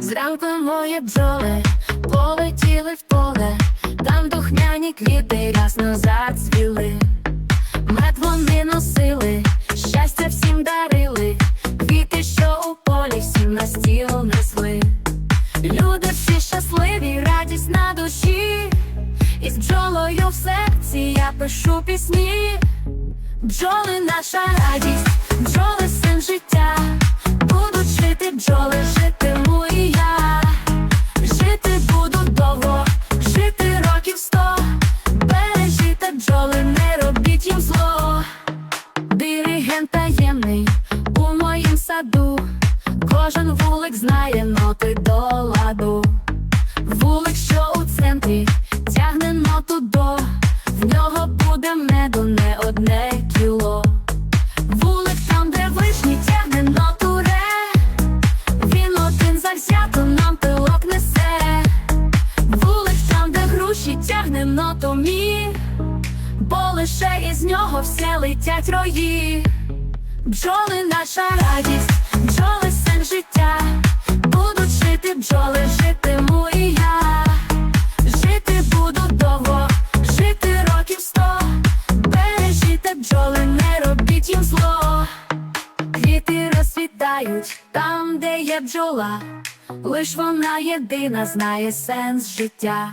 Зранку мої бджоли полетіли в поле, там духмяні квіти ясно зацвіли. Мед вони носили, щастя всім дарили, квіти, що у полі всім на стіл несли. Люди всі щасливі, радість на душі, і з бджолою в серці я пишу пісні. Бджоли наша радість, бджоли син життя, будуть жити бджоли, житиму і я. Жити буду довго, жити років сто. Бережіте бджоли, не робіть їм зло. Диригент таємний у моїм саду. Кожен вулик знає ноти до ладу. Буде меду не одне кіло. Вулик там, де вишні тягне ноту ре. Він один завзято нам пилок несе. Вулик там, де груші тягне ноту мі. Бо лише із нього все летять рої. Бджоли наша радість, бджоли бджоли, не робіть їм зло. Квіти розцвітають там, де є бджола. Лиш вона єдина знає сенс життя.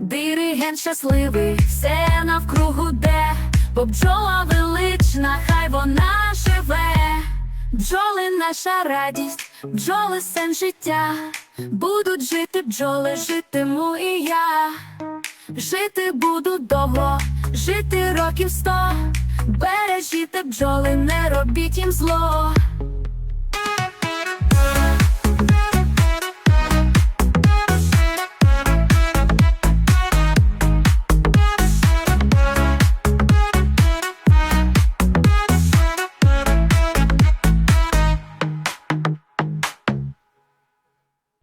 Диригент щасливий, все навкругу де, бо бджола велична, хай вона живе. Бджоли наша радість, бджоли сен життя. Будуть жити бджоли, житиму і я. Жити буду довго, жити років сто. Бережіте бджоли, не робіть їм зло.